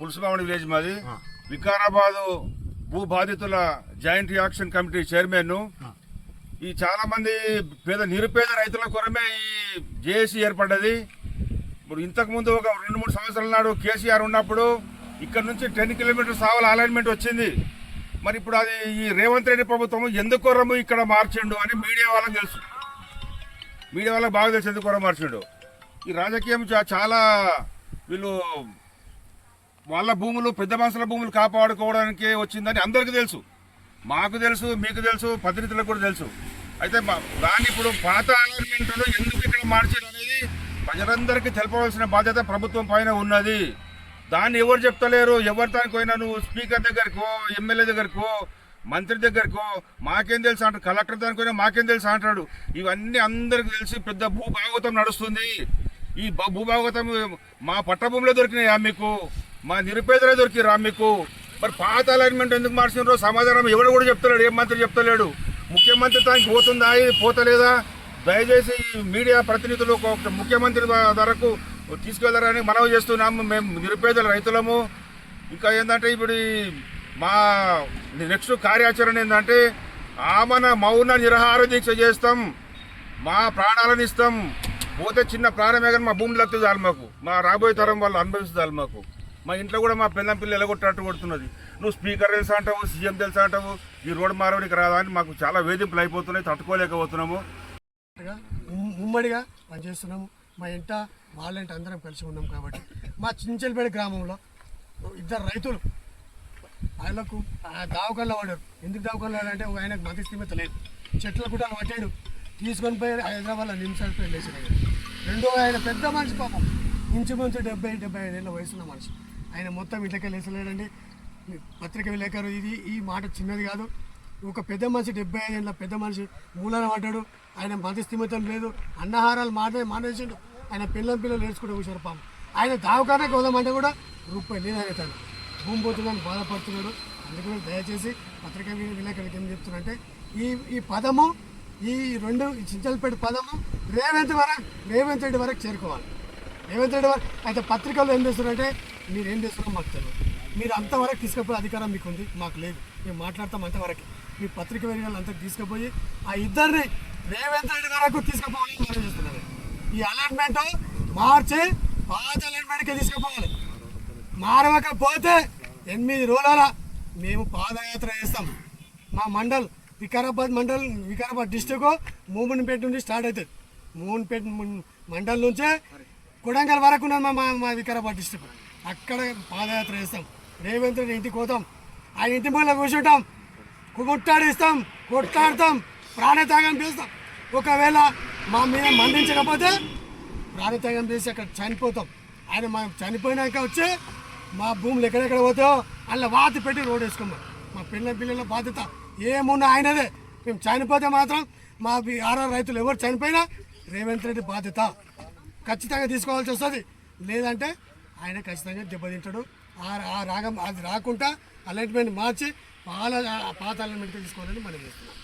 Pulusumamidi village మాది. వికారాబాద్ భూ బాధితుల జాయింట్ యాక్షన్ కమిటీ చైర్మన్ ఈ చాలా మంది పేద నిరుపేద రైతుల కొరమే ఈ జేఏసీ ఏర్పడ్డది. ఇప్పుడు ఇంతకుముందు ఒక రెండు మూడు సంవత్సరాల నాడు కేసీఆర్ ఉన్నప్పుడు ఇక్కడ నుంచి టెన్ కిలోమీటర్స్ ఆవల అలైన్మెంట్ వచ్చింది. మరి ఇప్పుడు అది ఈ రేవంత్ రెడ్డి ప్రభుత్వం ఎందుకు కొరము ఇక్కడ మార్చిండు అని మీడియా వాళ్ళకి తెలుసు. మీడియా వాళ్ళకి బాగా తెలుసు ఎందుకు కొర ఈ రాజకీయం చాలా వీళ్ళు వాళ్ళ భూములు పెద్ద మనుషుల భూములు కాపాడుకోవడానికి వచ్చిందని అందరికీ తెలుసు. మాకు తెలుసు మీకు తెలుసు పత్రికలకు కూడా తెలుసు. అయితే మా- దాన్ని ఇప్పుడు పాత అలైన్మెంట్లో ఎందుకు ఇక్కడ మార్చారు అనేది ప్రజలందరికీ తెలపవలసిన బాధ్యత ప్రభుత్వం పైన ఉన్నది. దాన్ని ఎవరు చెప్తలేరు? ఎవరి దానికి పోయినా నువ్వు స్పీకర్ దగ్గరకో ఎమ్మెల్యే దగ్గరకో మంత్రి దగ్గరకు మాకేం తెలుసు అంటారు కలెక్టర్ దానికి మాకేం తెలుసు అంటాడు. ఇవన్నీ అందరికి తెలిసి పెద్ద భూభాగవతం నడుస్తుంది. ఈ భూభాగవతం మా పట్టభూమిలో దొరికినాయా మీకు? మా నిరుపేదలే దొరికిరా మీకు? మరి పాత అలైన్మెంట్ ఎందుకు మార్చినారో సమాధానం ఎవడు కూడా చెప్తలేడు. ఏ మంత్రి చెప్తలేడు? ముఖ్యమంత్రి దానికి పోతుందా? పోతలేదా? దయచేసి మీడియా ప్రతినిధులు ఒక ముఖ్యమంత్రి ధరకు తీసుకెళ్ళారని మనవి చేస్తున్నాము. మేము నిరుపేదల రైతులము. ఇంకా ఏంటంటే ఇప్పుడు మా నెక్స్ట్ కార్యాచరణ ఏంటంటే ఆమన మౌన నిరహార దీక్ష చేస్తాం. మా ప్రాణాలను ఇస్తాం. పోతే చిన్న ప్రాణమే కానీ మా భూమి లక్ష్య చాలు మాకు. మా రాబోయే తరం వాళ్ళు అనుభవిస్తుంది మాకు. మా ఇంట్లో కూడా మా పిల్లం పిల్లలు ఎలగొట్టినట్టు కొడుతున్నది. నువ్వు స్పీకర్ తెలుసా అంటావు సీఎం తెలుసా అంటావు? ఈ రోడ్డు మారవడానికి రాదా అని మాకు చాలా వేధింపులు అయిపోతున్నాయి తట్టుకోలేకపోతున్నాము. ఉమ్మడిగా పనిచేస్తున్నాము. మా ఇంట వాళ్ళంట అందరం కలిసి ఉన్నాం కాబట్టి. మా చించలపేట గ్రామంలో ఇద్దరు రైతులు ఆయనకు దావకాల్లో వాడారు. ఎందుకు దావకాల్లో అంటే ఒక ఆయనకు మత స్థిమిత లేదు. చెట్ల కూడా పట్టాడు తీసుకొని పోయి హైదరాబాద్లో నిమిషాలు పోయి లేచిన రెండో ఆయన పెద్ద మనిషి పాపం. ఇంచుమించు డెబ్బై డెబ్బై ఐదేళ్ళ వయసున్న మనిషి. ఆయన మొత్తం ఇంట్లోకి లేచలేడండి. పత్రిక విలేకరు ఇది ఈ మాట చిన్నది కాదు. ఒక పెద్ద మనిషి డెబ్బై ఐదేళ్ళ పెద్ద మనిషి మూలన పడ్డాడు. ఆయన మతి స్థిమితం లేదు. అన్నహారాలు మాట మానేసిండు. ఆయన పిల్లల పిల్లలు నేర్చుకుంటూ కూర్చోరు పాపం. ఆయన దావకానే పోదామంటే కూడా రూపాయి లేదనే తను భూమి పోతుందని బాధపడుతున్నాడు అందుకని దయచేసి పత్రికా విలేకరికి విలేకరులకు ఏం చెప్తున్నారంటే ఈ ఈ పదము ఈ రెండు ఈ చింతలపేట పదము రేవంత్ వరకు రేవంత్ రెడ్డి వరకు చేరుకోవాలి. రేవంత్ రెడ్డి వరకు అయితే పత్రికలు ఏం చేస్తున్నారంటే మీరు ఏం చేస్తున్నారో మాకు తెలియదు మీరు అంతవరకు తీసుకుపోయే అధికారం మీకు ఉంది మాకు లేదు. మేము మాట్లాడతాం అంతవరకు మీ పత్రిక వేరే అంతా తీసుకుపోయి ఆ ఇద్దరిని రేవంత్ రెడ్డి వరకు తీసుకుపోవాలని చేస్తున్నారు ఈ అలైన్మెంట్ మార్చి పాత అలైన్మెంట్కి తీసుకుపోవాలి. మారవకపోతే ఎనిమిది రోజుల మేము పాదయాత్ర చేస్తాం. మా మండల్ వికారాబాద్ మండల్ వికారాబాద్ డిస్టిక్ మూమన్పేట నుండి స్టార్ట్ అవుతుంది. మూమన్పేట మండల్ నుంచే కొడంగల్ వరకు ఉన్నది మా మా- వికారాబాద్ డిస్టిక్ అక్కడ పాదయాత్ర చేస్తాం. రేవంత్ రెడ్డి ఇంటికి పోతాం. ఆ ఇంటి ముందు కూర్చుంటాం. కొట్టాడిస్తాం కొట్లాడతాం ప్రాణత్యాగం చేస్తాం. ఒకవేళ మా మీద మండించకపోతే ప్రాణత్యాగం చేసి అక్కడ చనిపోతాం. ఆయన మా చనిపోయినాక వచ్చి మా భూములు ఎక్కడెక్కడ పోతాయో అలా వాతి పెట్టి రోడ్ వేసుకోమని మా పిల్లల పిల్లల బాధ్యత ఏమున్నా ఆయనదే. మేము చనిపోతే మాత్రం మా ఆర్ఆర్ రైతులు ఎవరు చనిపోయినా రేవంత్ రెడ్డి బాధ్యత. ఖచ్చితంగా తీసుకోవాల్సి వస్తుంది. లేదంటే ఆయన ఖచ్చితంగా దెబ్బతింటాడు. ఆ ఆ రాగం అది రాకుండా అలైన్మెంట్ మార్చి పాల పాత అలైన్మెంట్ తీసుకోవాలని మనం చేస్తున్నాం.